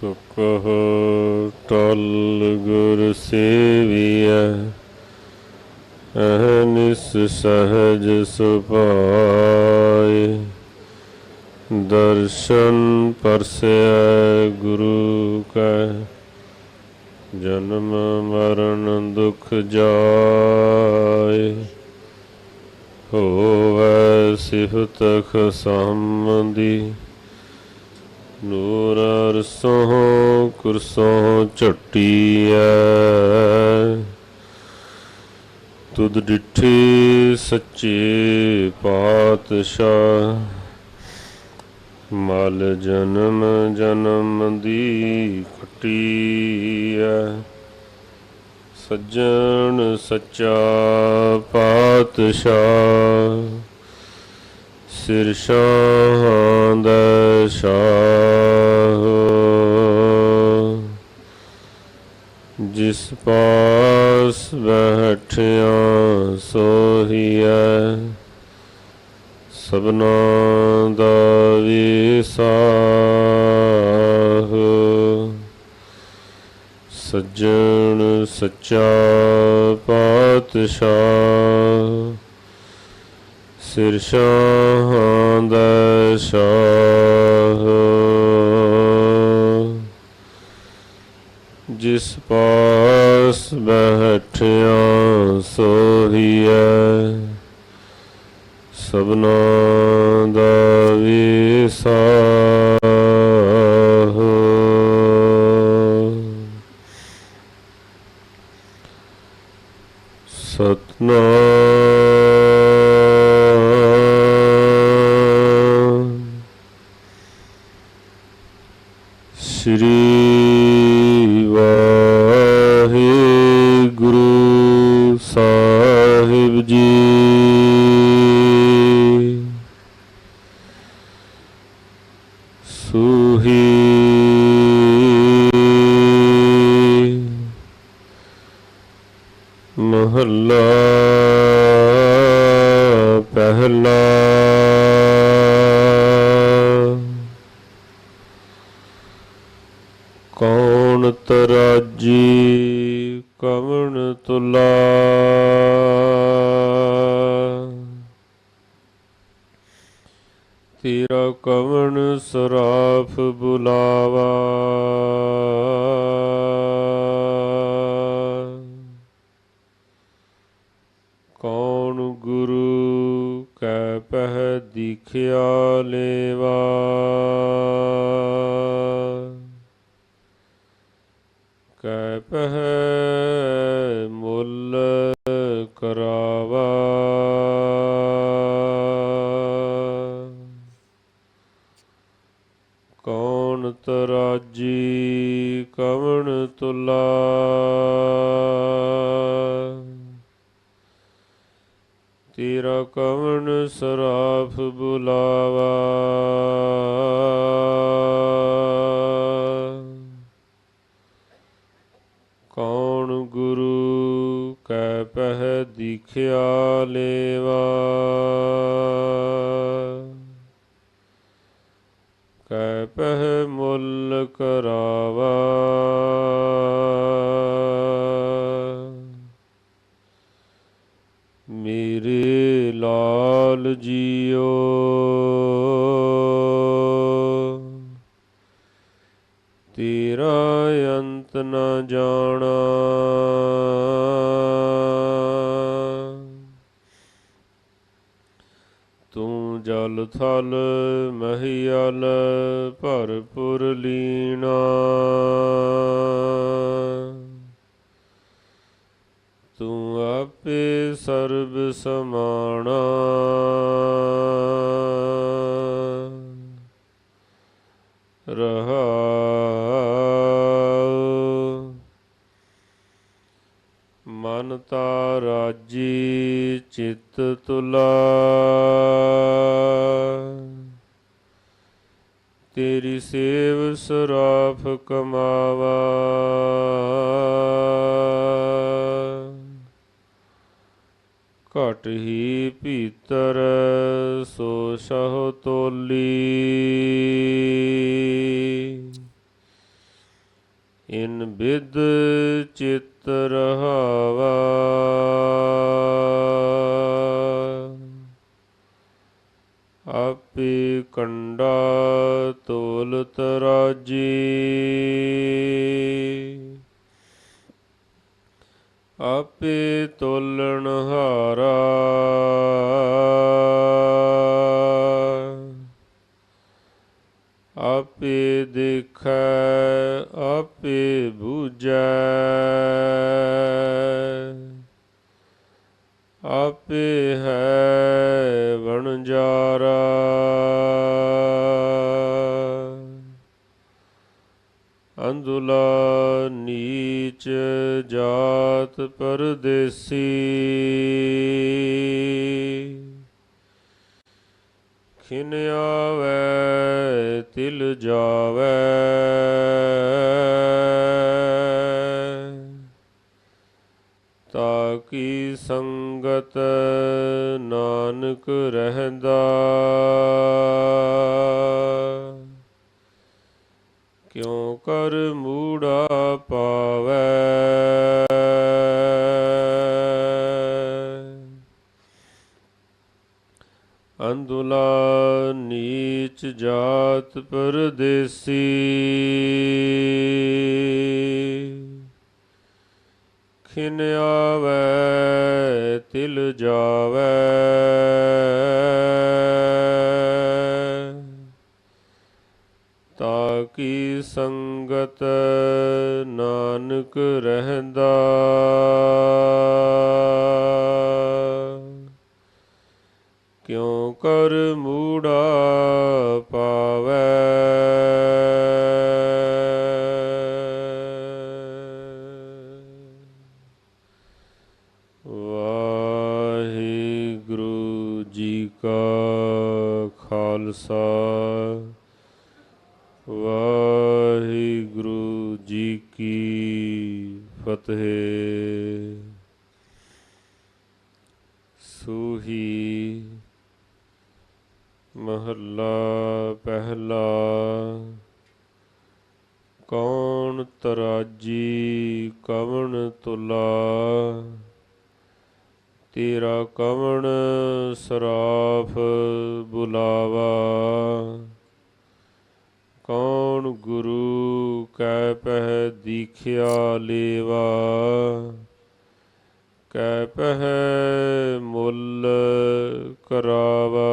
ਸੁਖ ਟਲ ਗੁਰ ਸੇਵੀਐ ਅਹਨਿਸ ਸਹਜ ਸੁਭਾਏ। ਦਰਸ਼ਨ ਪਰਸੈ ਗੁਰੂ ਕੈ, ਜਨਮ ਮਰਨ ਦੁਖ ਜਾਏ। ਹੋਵੈ ਸਿਫਤ ਖਸਮਦੀ ਨੂਰ ਅਰਸੋਂ ਕੁਰਸੋਂ ਝਟੀਐ। ਤੁਧ ਡਿਠੀ ਸੱਚੇ ਪਾਤਸ਼ਾਹ, ਮਲ ਜਨਮ ਜਨਮ ਦੀ ਖਟੀਐ। ਸੱਜਣ ਸੱਚਾ ਪਾਤਸ਼ਾਹ, ਸਿਰ ਸ਼ਾਹਾਂ ਦਾ ਸ਼ਾਹ ਜਿਸ ਪਾਸ ਬੈਠਿਆ ਸੋਹੀਐ ਸਭਨਾ ਦਾ ਵਿਸਾਹ ਸੱਜਣ ਸੱਚਾ ਪਾਤਸ਼ਾਹ ਸਿਰ ਬੈਠਿਆ ਸੋਹੀਐ ਸਭਨਾ ਦਾ ਵਿਸਾਹ। ਸਤਨਾਮ ਸਾਹਿਬ ਜੀ। ਤੇਰਾ ਕਵਣ ਸਰਾਫ ਬੁਲਾਵਾ। ਕੌਣ ਗੁਰੂ ਕੈ ਪਹਿ ਦਿਖਿਆ ਲੇਵਾ। ਕੌਣ ਤਰਾਜੀ ਕਵਣ ਤੁਲਾ। ਤੇਰਾ ਕਵਣ ਸਰਾਫ ਬੁਲਾਵਾ। ਕੌਣ ਗੁਰੂ ਕੈ ਪਹਿ ਦਿਖਿਆ ਲੇ। ਕੈ ਪਹਿ ਮੁੱਲ ਕਰਾਵਾ। ਮੇਰੇ ਲਾਲ ਜੀਓ। ਤੇਰਾ ਅੰਤ ਨ ਜਾਣਾ। ਤੂੰ ਜਲ ਥਲ ਮਹੀਅਲ ਭਰਪੁਰ ਲੀਣਾ। ਤੂੰ ਆਪੇ ਸਰਬ ਸਮਾਣਾ। ਰਹਾ। ਮਨ ਤਾ ਰਾਜੀ ਚਿਤ ਤੁਲਾ। ਕਮਾਵਾ ਘਟ ਹੀ ਭੀਤਰ ਸੋ ਸਹੁ ਤੋਲੀ ਇਨ ਬਿਦ ਚਿਤ ਰਹਾਵਾ ਆਪੇ ਕੰਡਾ ਤੋਲਤ ਰਾਜੀ। ਆਪੇ ਤੋਲਣ ਹਾਰਾ। ਆਪੇ ਦੇਖੈ ਆਪੇ ਬੂਝੈ। ਪਰਦੇਸੀ। ਖਿਨ ਆਵੈ ਤਿਲ ਜਾਵੈ। ਤਾਕੀ ਸੰਗਤ ਨਾਨਕ ਰਹਿੰਦਾ? ਕਿਉ ਕਰ ਮੂੜਾ ਪਾਵੈ? ਅੰਦੁਲਾ ਨੀਚ ਜਾਤ ਪਰਦੇਸੀ। ਖਿਨ ਆਵੈ ਤਿਲ ਜਾਵੈ। ਤਾਕੀ ਸੰਗਤ ਨਾਨਕ ਰਹਿੰਦਾ। ਕਿਉ ਕਰ ਮੂੜਾ ਪਾਵੈ? ਵਾਹਿਗੁਰੂ ਜੀ ਕਾ ਖਾਲਸਾ। ਵਾਹਿਗੁਰੂ ਜੀ ਕੀ ਫਤਿਹ ਸੂਹੀ ਮਹੱਲਾ ਪਹਿਲਾ। ਕੌਣ ਤਰਾਜੀ ਕਵਣ ਤੁਲਾ? ਤੇਰਾ ਕਵਣ ਸਰਾਫ ਬੁਲਾਵਾ? ਕੌਣ ਗੁਰੂ ਕੈ ਪਹਿ ਦੀਖਿਆ ਲੇਵਾ? ਕੈ ਪਹਿ ਮੁੱਲ ਕਰਾਵਾ।